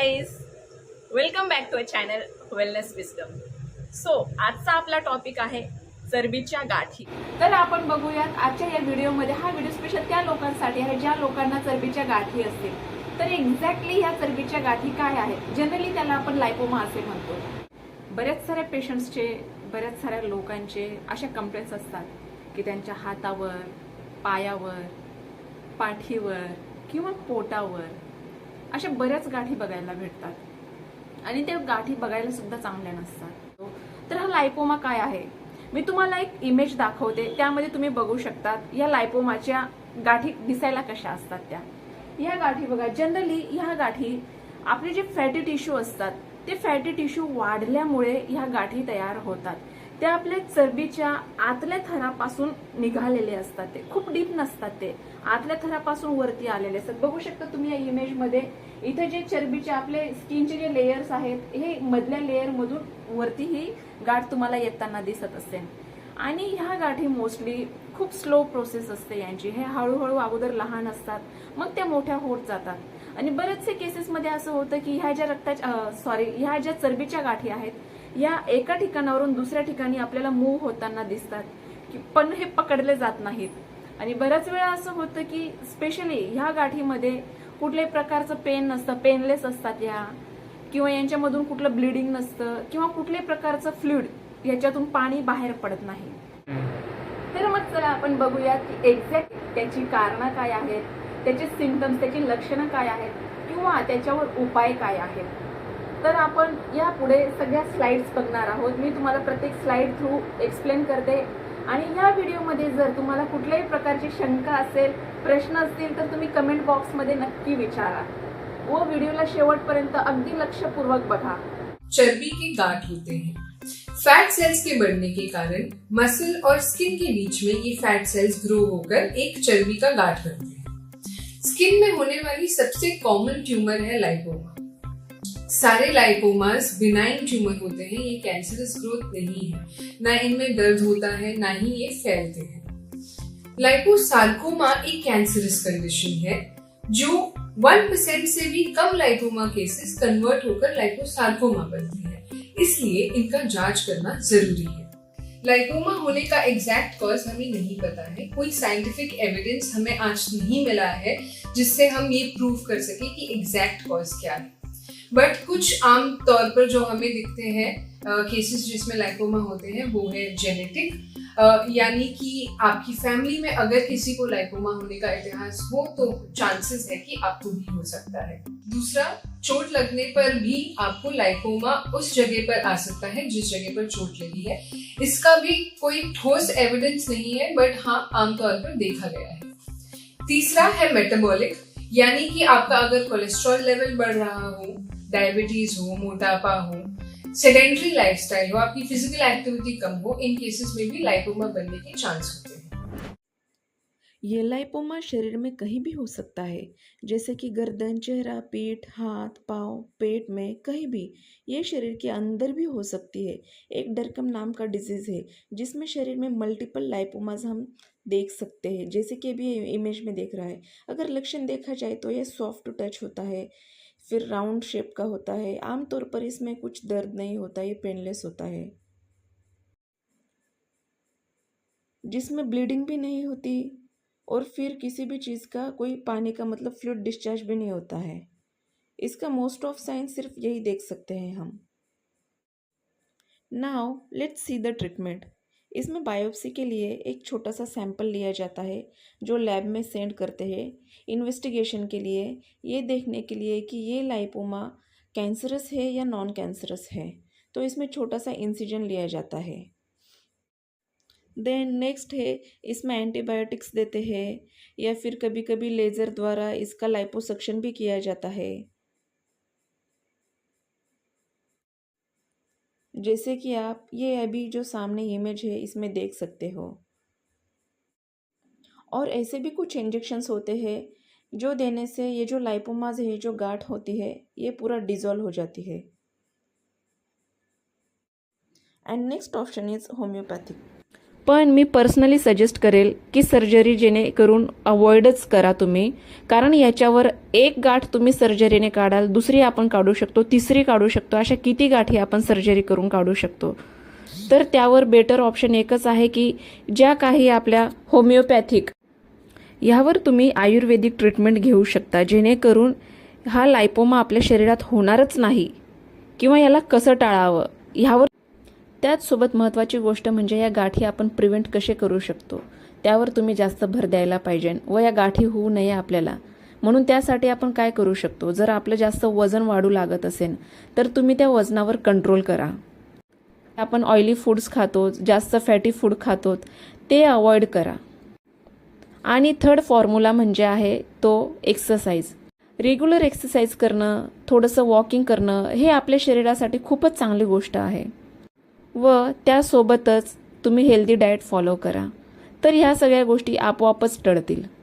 Guys welcome back to a channel wellness wisdom so आजचा आपला topic आहे चरबीच्या गाठी. तर आपण बघूयात आजच्या या व्हिडिओमध्ये हा व्हिडिओ स्पेशल त्या लोकांसाठी आहे ज्या लोकांना चरबीच्या गाठी असतील. तर एक्झॅक्टली ह्या चरबीच्या गाठी काय आहेत? जनरली त्याला आपण लायपोमा असे म्हणतो. बऱ्याच साऱ्या पेशंट्सचे बऱ्याच साऱ्या लोकांचे अशा कंप्लेंट्स असतात की त्यांच्या हातावर पायावर पाठीवर किंवा पोटावर अशा बऱ्याच गाठी बघायला भेटतात. आणि त्या गाठी बघायला सुद्धा चांगल्या नसतात. तर हा लायपोमा काय आहे? मी तुम्हाला एक इमेज दाखवते. त्यामध्ये तुम्ही बघू शकतात या लायपोमाच्या गाठी दिसायला कशा असतात त्या. या गाठी बघा जनरली ह्या गाठी आपले जे फॅटी टिश्यू असतात ते फॅटी टिश्यू वाढल्यामुळे ह्या गाठी तयार होतात. ते आपल्या चरबीच्या आतल्या थरापासून निघालेले असतात ते. खूप डीप नसतात ते. आतल्या थरापासून वरती आलेले असतात. बघू शकता तुम्ही या इमेजमध्ये इथे जे चरबीचे आपले स्किनचे जे लेयर्स आहेत हे मधल्या लेअर मधून वरती ही गाठ तुम्हाला येताना दिसत असेल. आणि ह्या गाठी मोस्टली खूप स्लो प्रोसेस असते यांची. हे हळूहळू अगोदर लहान असतात मग त्या मोठ्या होत जातात. आणि बरेचसे केसेसमध्ये असं होतं की ह्या ज्या रक्ताच्या सॉरी ह्या ज्या चरबीच्या गाठी आहेत या एका ठिकाणावरून दुसऱ्या ठिकाणी आपल्याला मूव्ह होताना दिसतात की पण हे पकडले जात नाहीत. आणि बऱ्याच वेळा असं होतं की स्पेशली ह्या गाठीमध्ये कुठल्याही प्रकारचं पेन नसतं पेनलेस असतात या. किंवा यांच्यामधून कुठलं ब्लिडिंग नसतं किंवा कुठल्याही प्रकारचं फ्लुइड याच्यातून पाणी बाहेर पडत नाही. तर मग चला आपण बघूयात की एक्झॅक्ट त्याची कारणं काय आहेत त्याचे सिमटम्स त्याची लक्षणं काय आहेत किंवा त्याच्यावर उपाय काय आहेत. तर आपण यापुढे सगळ्या स्लाइड्स बघणार आहोत. मी तुम्हाला प्रत्येक स्लाइड थ्रू एक्सप्लेन करते. आणि या व्हिडिओमध्ये जर तुम्हाला कुठल्याही प्रकारची शंका असेल प्रश्न असतील तर तुम्ही कमेंट बॉक्समध्ये नक्की विचारा. व व्हिडिओला शेवटपर्यंत अगदी लक्षपूर्वक बघा. चर्बी के गांठ होते हैं. फैट सेल्स के बढ़ने के कारण मसल और स्किन के बीच में ये फैट सेल्स ग्रो होकर एक चर्बी का गांठ बनते हैं। स्किन में होने वाली सबसे कॉमन ट्यूमर है लाइपोमा सारे लाइपोमास बिनाइन ट्यूमर होते हैं, ये कैंसरस ग्रोथ नहीं है। ना इनमें दर्द होता है, ना ही ये फैलते हैं। लाइपोसार्कोमा एक कैंसरस कंडीशन है, जो वन परसेंट से भी कम लाइपोमा केसेस कन्वर्ट होकर लाइपोसार्कोमा बनते हैं। इसलिए इनका जाँच करना ज़रूरी है। लाइपोमा होने का एग्जैक्ट कॉज हमें नहीं पता है। कोई साइंटिफिक एविडेंस हमें आज नहीं मिला है, जिससे हम ये प्रूव कर सके कि एग्जैक्ट कॉज क्या है। बट कुछ आम तौर पर जो हमें दिखते हैं केसेस जिसमें लाइकोमा होते हैं, वो है जेनेटिक यानी कि आपकी फैमिली में अगर किसी को लाइकोमा होने का इतिहास हो तो चांसेस है कि आपको भी हो सकता है। दूसरा, चोट लगने पर भी आपको लाइकोमा उस जगह पर आ सकता है, जिस जगह पर चोट लगी है। इसका भी कोई ठोस एविडेंस नहीं है बट हाँ आमतौर पर देखा गया है। तीसरा है मेटाबॉलिक यानी कि आपका अगर कोलेस्ट्रॉल लेवल बढ़ रहा हो डायबिटीज़ हो, मोटापा हो सेडेंट्री लाइफस्टाइल हो, आपकी फ़िज़िकल एक्टिविटी कम हो इन केसेस में भी लाइपोमा बनने के चांस होते हैं। ये लाइपोमा शरीर में कहीं भी हो सकता है, जैसे कि गर्दन, चेहरा, पीठ, हाथ, पाँव, पेट में कहीं भी, ये शरीर के अंदर भी हो सकती है। एक डरकम नाम का डिज़ीज़ है, जिसमें शरीर में मल्टीपल लाइपोमाज हम देख सकते हैं, जैसे कि अभी इमेज में देख रहा है। अगर लक्षण देखा जाए तो यह सॉफ्ट टच होता है फिर राउंड शेप का होता है। आमतौर पर इसमें कुछ दर्द नहीं होता, ये पेनलेस होता है। जिसमें ब्लीडिंग भी नहीं होती और फिर किसी भी चीज़ का, कोई पानी का मतलब फ्लूड डिस्चार्ज भी नहीं होता है। इसका मोस्ट ऑफ़ साइन सिर्फ़ यही देख सकते हैं हम। Now, let's see the treatment. इसमें बायोप्सी के लिए एक छोटा सा सैंपल लिया जाता है, जो लैब में सेंड करते हैं। इन्वेस्टिगेशन के लिए ये देखने के लिए कि ये लाइपोमा कैंसरस है या नॉन कैंसरस है। तो इसमें छोटा सा इंसिजन लिया जाता है। देन नेक्स्ट है, इसमें एंटीबायोटिक्स देते हैं, या फिर कभी कभी लेज़र द्वारा इसका लाइपोसक्शन भी किया जाता है। जैसे कि आप ये अभी जो सामने इमेज है, इसमें देख सकते हो। और ऐसे भी कुछ इंजेक्शंस होते हैं, जो देने से ये जो लाइपोमाज है, जो गाठ होती है, ये पूरा डिज़ोल्व हो जाती है। And next option is homeopathic पण मी पर्सनली सजेस्ट करेल की सर्जरी जेणेकरून अवॉइडच करा तुम्ही. कारण याच्यावर एक गाठ तुम्ही सर्जरीने काढाल दुसरी आपण काढू शकतो तिसरी काढू शकतो अशा किती गाठी आपण सर्जरी करून काढू शकतो. तर त्यावर बेटर ऑप्शन एकच आहे की ज्या काही आपल्या होमिओपॅथिक ह्यावर तुम्ही आयुर्वेदिक ट्रीटमेंट घेऊ शकता जेणेकरून हा लायपोमा आपल्या शरीरात होणारच नाही किंवा याला कसं टाळावं ह्यावर त्याचसोबत महत्त्वाची गोष्ट म्हणजे या गाठी आपण प्रिव्हेंट कसे करू शकतो? त्यावर तुम्ही जास्त भर द्यायला पाहिजे व या गाठी होऊ नये आपल्याला. म्हणून त्यासाठी आपण काय करू शकतो? जर आपलं जास्त वजन वाढू लागत असेल तर तुम्ही त्या वजनावर कंट्रोल करा. आपण ऑइली फूड्स खातो जास्त फॅटी फूड खातो ते अवॉइड करा. आणि थर्ड फॉर्म्युला म्हणजे आहे तो एक्सरसाइज रेग्युलर एक्सरसाइज करणं थोडंसं वॉकिंग करणं हे आपल्या शरीरासाठी खूपच चांगली गोष्ट आहे. व त्यासोबतच तुम्ही हेल्दी डाएट फॉलो करा. तर ह्या सगळ्या गोष्टी आपोआपच टळतील.